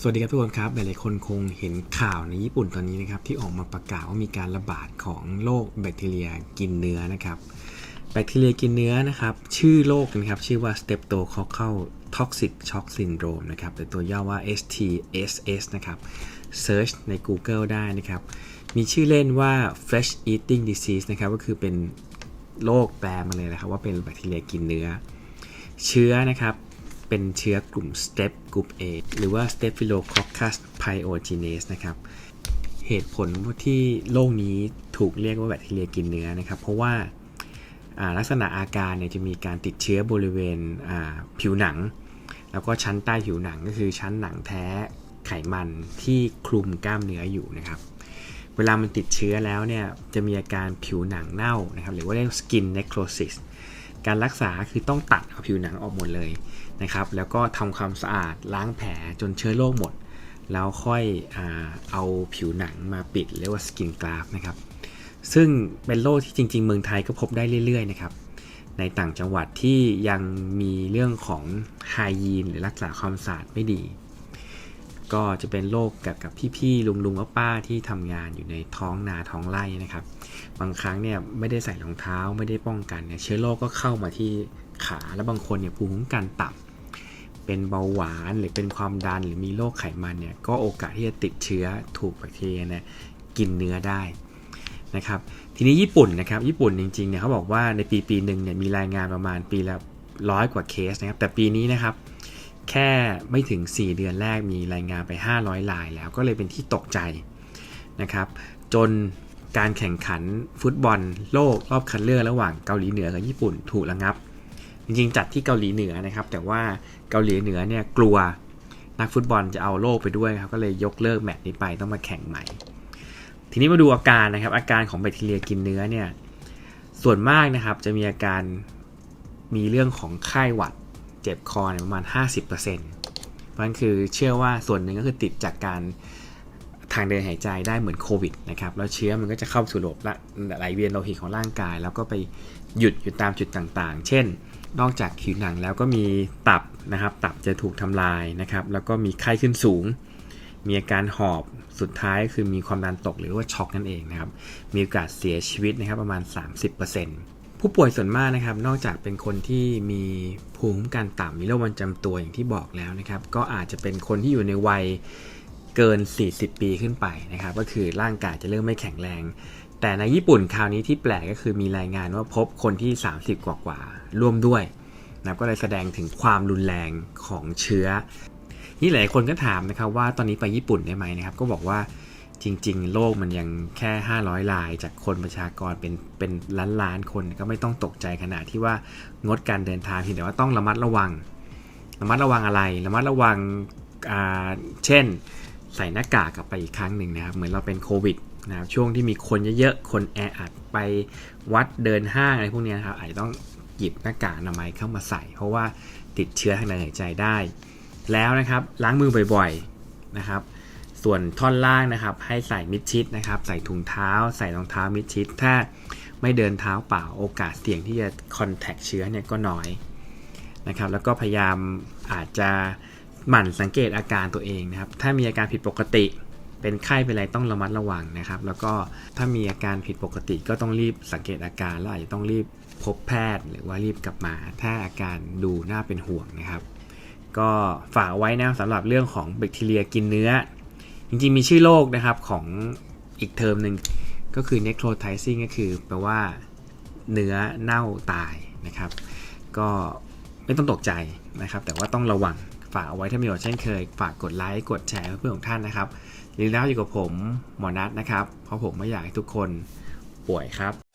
สวัสดีครับทุกคนครับหลายๆคนคงเห็นข่าวในญี่ปุ่นตอนนี้นะครับที่ออกมาประกาศว่ามีการระบาดของโรคแบคทีเรียกินเนื้อนะครับแบคทีเรียกินเนื้อนะครับชื่อโรคนะครับชื่อว่า Streptococcal Toxic Shock Syndrome นะครับหรือตัวย่อว่า STSS นะครับ Search ใน Google ได้นะครับ มีชื่อเล่นว่า Flesh Eating Disease นะครับก็คือเป็นโรคแปลมาเลยนะครับว่าเป็นแบคทีเรียกินเนื้อ เชื้อนะครับ เป็นเชื้อกลุ่ม Strep Group A หรือว่า Staphylococcus pyogenes นะครับ เหตุผลที่โรคนี้ถูกเรียกว่าแบคทีเรียกินเนื้อนะครับ เพราะว่าลักษณะอาการเนี่ยจะมีการติดเชื้อบริเวณผิวหนัง แล้วก็ชั้นใต้ผิวหนังก็คือชั้นหนังแท้ไขมันที่คลุมกล้ามเนื้ออยู่นะครับเวลามันติดเชื้อแล้วเนี่ยจะมีอาการผิวหนังเน่านะครับหรือว่าเรียก skin necrosis การรักษาคือต้องตัดเอาผิวหนังออกหมดเลย นะครับ แล้วก็ทำความสะอาดล้างแผลจนเชื้อโรคหมด แล้วค่อยอเอาผิวหนังมาปิดเรียกว่าสกินกราฟนะครับ ซึ่งเป็นโรคที่จริง ๆ เมืองไทยก็พบได้เรื่อย ๆ นะครับ ในต่างจังหวัดที่ยังมีเรื่องของไฮยีนหรือรักษาความสะอาดไม่ดี ก็จะเป็นโรคกับกับพี่ๆลุงๆป้าๆที่ทำงานอยู่ในท้องนาท้องไร่นะครับ บางครั้งเนี่ยไม่ได้ใส่รองเท้าไม่ได้ป้องกันเนี่ยเชื้อโรคก็เข้ามาที่ขาแล้วบางคนเนี่ยภูมิคุ้มกันต่ำ เป็นเบาหวานหรือเป็นความดันหรือมีโรคไขมันเนี่ยก็โอกาสที่จะติดเชื้อถูกแบคทีเรียเนี่ยกินเนื้อได้นะครับทีนี้ญี่ปุ่นนะครับญี่ปุ่นจริงๆเนี่ยเขาบอกว่าในปีปีหนึ่งเนี่ยมีรายงานประมาณปีละร้อยกว่าเคสนะครับแต่ปีนี้นะครับแค่ไม่ถึง 4 เดือนแรกมีรายงานไป 500รายแล้วก็เลยเป็นที่ตกใจนะครับจนการแข่งขันฟุตบอลโลกรอบคัดเลือกระหว่างเกาหลีเหนือกับญี่ปุ่นถูกระงับ จริงๆ จัดที่เกาหลีเหนือนะครับ แต่ว่าเกาหลีเหนือเนี่ยกลัวนักฟุตบอลจะเอาโลกไปด้วยครับก็เลยยกเลิกแมตช์นี้ไปต้องมาแข่งใหม่ ทีนี้มาดูอาการนะครับ อาการของแบคทีเรียกินเนื้อเนี่ยส่วนมากนะครับจะมีอาการมีเรื่องของไข้หวัดเจ็บคอประมาณ 50%เพราะนั้นคือเชื่อว่าส่วนหนึ่งก็คือติดจากการทางเดินหายใจได้เหมือนโควิดนะครับแล้วเชื้อมันก็จะเข้าสู่ระบบละไหลเวียนโลหิตของร่างกาย แล้วก็ไปหยุดอยู่ตามจุดต่างๆ เช่น นอกจากผิวหนังแล้วก็มีตับนะครับ ตับจะถูกทำลายนะครับ แล้วก็มีไข้ขึ้นสูง มีอาการหอบสุดท้ายคือมีความดันตกหรือว่าช็อกนั่นเองนะครับ มีโอกาสเสียชีวิตนะครับประมาณ 30%ผู้ป่วยส่วนมากนะครับ นอกจากเป็นคนที่มีภูมิคุ้มกันต่ำมีโรคประจำตัวอย่างที่บอกแล้วนะครับ ก็อาจจะเป็นคนที่อยู่ในวัยเกิน 40 ปีขึ้นไปนะครับ ก็คือร่างกายจะเริ่มไม่แข็งแรง แต่ในญี่ปุ่นคราวนี้ที่แปลกก็คือมีรายงานว่าพบคนที่ 30 กว่ากว่าร่วมด้วยนะครับก็เลยแสดงถึงความรุนแรงของเชื้อ นี่หลายคนก็ถามนะครับว่าตอนนี้ไปญี่ปุ่นได้ไหมนะครับ ก็บอกว่าจริง ๆ โลกมันยังแค่ 500ราย จากคนประชากรเป็นเป็นล้านล้านคนก็ไม่ต้องตกใจขนาดที่ว่างดการเดินทางเพียงแต่ว่าต้องระมัดระวัง ระมัดระวังอะไร ระมัดระวังอ่าเช่น ใส่หน้ากากกลับไปอีกครั้งหนึ่งนะครับ เหมือนเราเป็นโควิดนะครับช่วงที่มีคนเยอะๆ คนแออัดไปวัดเดินห้างอะไรพวกนี้นะครับอาจจะต้องหยิบหน้ากากอนามัยเข้ามาใส่ เพราะว่าติดเชื้อทางเดินหายใจได้ แล้วนะครับล้างมือบ่อยๆนะครับ ส่วนท่อนล่างนะครับ ให้ใส่มิดชิดนะครับ ใส่ถุงเท้า ใส่รองเท้ามิดชิด ถ้าไม่เดินเท้าเปล่าโอกาสเสี่ยงที่จะคอนแทคเชื้อเนี่ยก็น้อยนะครับ แล้วก็พยายามอาจจะ หมั่นสังเกตอาการตัวเองนะครับ ถ้ามีอาการผิดปกติ เป็นไข้เป็นอะไรต้องระมัดระวังนะครับ แล้วก็ถ้ามีอาการผิดปกติก็ต้องรีบสังเกตอาการแล้วอาจจะต้องรีบพบแพทย์ หรือว่ารีบกลับมา ถ้าอาการดูน่าเป็นห่วงนะครับ ก็ฝากเอาไว้นะสำหรับเรื่องของแบคทีเรียกินเนื้อ จริงๆมีชื่อโรคนะครับของอีกเทอมหนึ่งก็คือ necrotizing ก็คือแปลว่าเนื้อเน่าตายนะครับ ก็ไม่ต้องตกใจนะครับ แต่ว่าต้องระวัง ฝากเอาไว้ถ้ามีประโยชน์เช่นเคย ฝากกดไลค์กดแชร์เพื่อนของท่านนะครับหรือแล้วอยู่กับผมหมอนัทนะครับ เพราะผมไม่อยากให้ทุกคนป่วยครับ